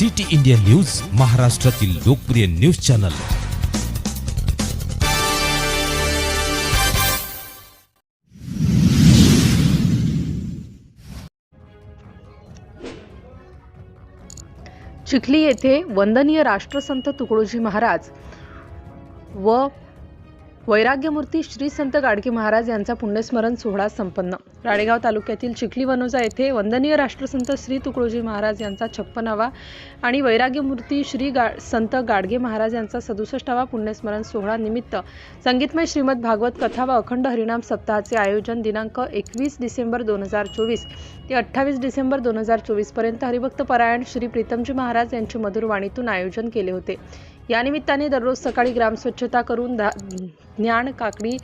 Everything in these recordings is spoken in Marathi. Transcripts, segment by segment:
सिटी इंडिया न्यूज महाराष्ट्रातील लोकप्रिय न्यूज चॅनल. चिखली येथे वंदनीय राष्ट्रसंत तुकडोजी महाराज व वैराग्यमूर्ती श्री संत गाडगे महाराज यांचा पुण्यस्मरण सोहळा संपन्न. राळेगाव तालुक्यातील चिखली वनोजा येथे वंदनीय राष्ट्रसंत श्री तुकडोजी महाराज यांचा छप्पनावा आणि वैराग्यमूर्ती श्री गा संत गाडगे महाराज यांचा सदुसष्टावा पुण्यस्मरण सोहळा निमित्त संगीतमय श्रीमद भागवत कथा व अखंड हरिनाम सप्ताहाचे आयोजन दिनांक एकवीस डिसेंबर दोन हजार चोवीस ते अठ्ठावीस डिसेंबर दोन हजार चोवीसपर्यंत हरिभक्त परायण श्री प्रीतमजी महाराज यांच्या मधुर वाणीतून आयोजन केले होते. या निमित्ताने दररोज सकाळी ग्रामस्वच्छता करून धा ज्ञान काकडी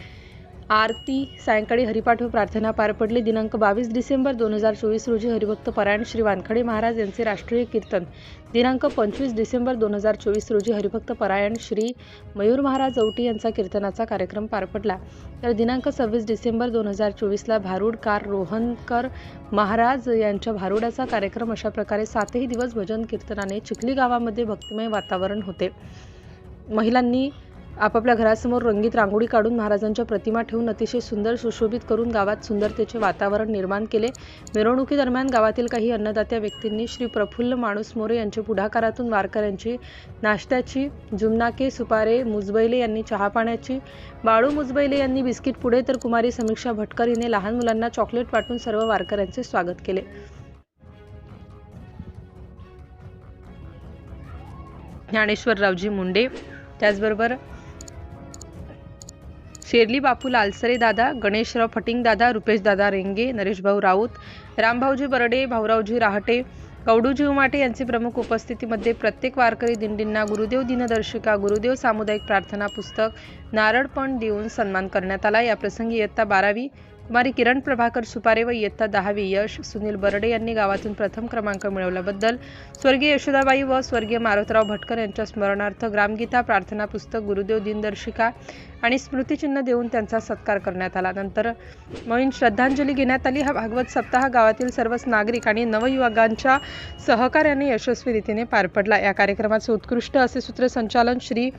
आरती सायंकाळी हरिपाठ व प्रार्थना पार पडली. दिनांक बावीस डिसेंबर दोन हजार चोवीस रोजी हरिभक्त परायण श्री वानखडे महाराज यांचे राष्ट्रीय कीर्तन. दिनांक पंचवीस डिसेंबर दोन हजार चोवीस रोजी हरिभक्त परायण श्री मयूर महाराज औटी यांचा कीर्तनाचा कार्यक्रम पार पडला. तर दिनांक सव्वीस डिसेंबर दोन हजार चोवीसला भारूडकार रोहनकर महाराज यांच्या भारुडाचा कार्यक्रम अशा प्रकारे सातही दिवस भजन कीर्तनाने चिखली गावामध्ये भक्तिमय वातावरण होते. महिलांनी आपापल्या घरासमोर रंगीत रांगोळी काढून महाराजांच्या प्रतिमा ठेवून अतिशय सुंदर सुशोभित करून गावात सुंदरतेचे वातावरण निर्माण केले. मिरवणुकीदरम्यान गावातील काही अन्नदात्या व्यक्तींनी श्री प्रफुल्ल माणूस मोरे यांच्या पुढाकारातून वारकऱ्यांची नाश्त्याची जुमनाके सुपारे मुजबैले यांनी चहापाण्याची बाळू मुजबैले यांनी बिस्किट पुढे तर कुमारी समीक्षा भटकर हिने लहान मुलांना चॉकलेट वाटून सर्व वारकऱ्यांचे स्वागत केले. ज्ञानेश्वररावजी मुंडे त्याचबरोबर शेरली बापू लालसरे दादा गणेशराव फटिंग दादा रुपेश दादा रेंगे नरेशभाऊ राऊत रामभाऊजी बरडे भाऊरावजी राहटे कवडूजी उमाटे यांची प्रमुख उपस्थितीमध्ये प्रत्येक वारकरी दिंडींना गुरुदेव दिनदर्शिका गुरुदेव सामुदायिक प्रार्थना पुस्तक नारळपण देऊन सन्मान करण्यात आला. याप्रसंगी इयत्ता बारावी कुमारी किरण प्रभाकर सुपारे व इयत्ता दहावी यश सुनील बर्डे यांनी गावातून प्रथम क्रमांक मिळवल्याबद्दल स्वर्गीय यशोदाबाई व स्वर्गीय मारुतराव भटकर यांच्या स्मरणार्थ ग्रामगीता प्रार्थना पुस्तक गुरुदेव दिनदर्शिका आणि स्मृतिचिन्ह देऊन त्यांचा सत्कार करण्यात आला. नंतर मोहीन श्रद्धांजली घेण्यात आली. हा भागवत सप्ताह गावातील सर्वच नागरिक आणि नवयुवकांच्या सहकार्याने यशस्वी रीतीने पार पडला. या कार्यक्रमाचे उत्कृष्ट असे सूत्रसंचालन श्री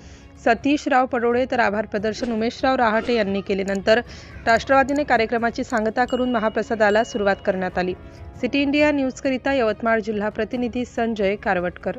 सतीशराव पडोळे तर आभार प्रदर्शन उमेशराव राहटे यांनी केले. नंतर राष्ट्रवादीने कार्यक्रमाची सांगता करून महाप्रसादाला सुरुवात करण्यात आली. सिटी इंडिया न्यूजकरिता यवतमाळ जिल्हा प्रतिनिधी संजय कारवटकर.